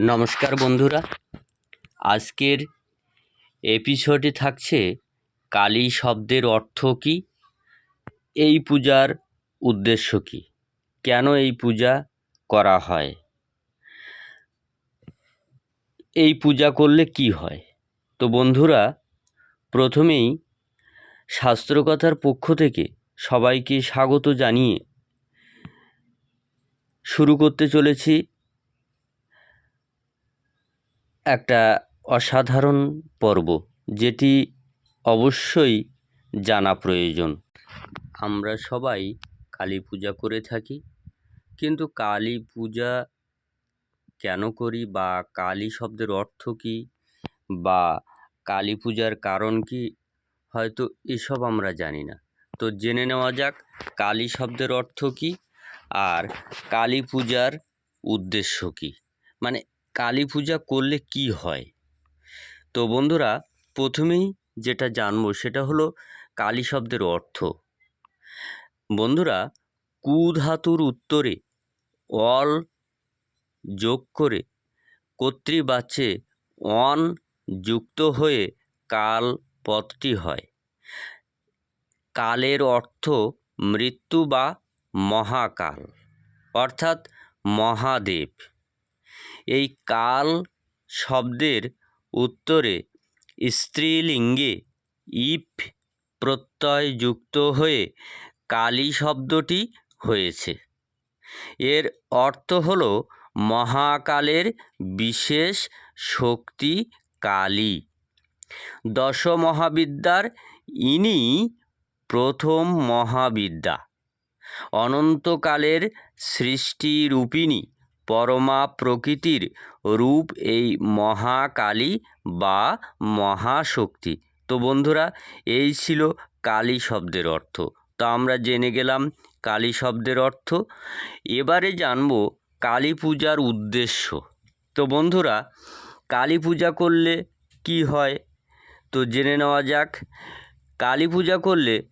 নমস্কার বন্ধুরা। আজকের এপিসোডে থাকছে কালী শব্দের অর্থ কী? এই পূজার উদ্দেশ্য কী? কেন এই পূজা করা হয়? এই পূজা করলে কি হয়? তো বন্ধুরা, প্রথমেই শাস্ত্রকথার পক্ষ থেকে সবাইকে স্বাগত জানিয়ে শুরু করতে চলেছি একটা অসাধারণ পর্ব, যেটি অবশ্যই জানা প্রয়োজন। আমরা সবাই কালী পূজা করে থাকি, কিন্তু কালী পূজা কেন করি বা কালী শব্দের অর্থ কী বা কালী পূজার কারণ কি, হয়তো এসব আমরা জানি না। তো জেনে নেওয়া যাক, কালী শব্দের অর্থ কী আর কালী পূজার উদ্দেশ্য কী? মানে কালী পূজা করলে কি হয়? তো বন্ধুরা, প্রথমেই যেটা জানব সেটা হলো কালী শব্দের অর্থ। বন্ধুরা, কু ধাতুর উত্তরে অল যোগ করে কর্তৃবাচ্যে অন যুক্ত হয়ে কাল পদটি হয়। কালের অর্থ মৃত্যু বা মহাকাল, অর্থাৎ মহাদেব। এই কাল শব্দের উত্তরে স্ত্রীলিঙ্গে ইপ প্রত্যয় যুক্ত হয়ে কালী শব্দটি হয়েছে। এর অর্থ হল মহাকালের বিশেষ শক্তি কালী। দশ মহাবিদ্যার ইনি প্রথম মহাবিদ্যা। অনন্তকালের সৃষ্টিরূপিণী। পরমা প্রকৃতির রূপ এই মহাকালী বা মহাশক্তি। তো বন্ধুরা, এই ছিল কালী শব্দের অর্থ। তো আমরা জেনে গেলাম কালী শব্দের অর্থ। এবারে জানব কালী পূজার উদ্দেশ্য। তো বন্ধুরা, কালী পূজা করলে কি হয়? তো জেনে নেওয়া যাক। কালী পূজা করলে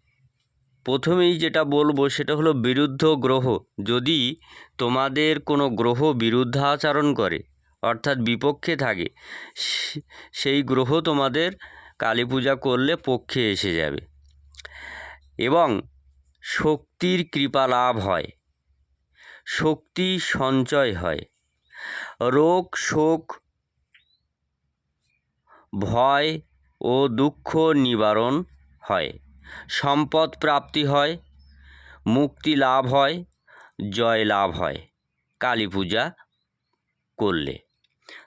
প্রথমেই যেটা বলব সেটা হলো বিরুদ্ধ গ্রহ। যদি তোমাদের কোনো গ্রহ বিরুদ্ধাচরণ করে, অর্থাৎ বিপক্ষে থাকে সেই গ্রহ তোমাদের কালী পূজা করলে পক্ষে এসে যাবে। এবং শক্তির কৃপা লাভ হয়, শক্তি সঞ্চয় হয়। রোগ, শোক, ভয় ও দুঃখ নিবারণ হয়। সম্পদ প্রাপ্তি হয়, মুক্তি লাভ হয়, জয় লাভ হয়। কালী পূজা করলে।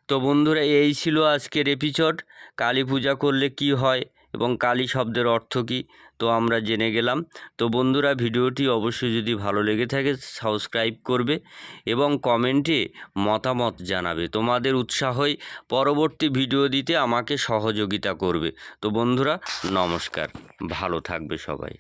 তো বন্ধুরা, এই ছিল আজকের এপিসোড কালী পূজা করলে কি হয়? এবং কালী শব্দের অর্থ কী? তো আমরা জেনে গেলাম। তো বন্ধুরা, ভিডিওটি অবশ্যই যদি ভালো লেগে থাকে, সাবস্ক্রাইব করবে এবং কমেন্টে মতামত জানাবে। তোমাদের উৎসাহই পরবর্তী ভিডিও দিতে আমাকে সহযোগিতা করবে। তো বন্ধুরা, নমস্কার। ভালো থাকবে সবাই।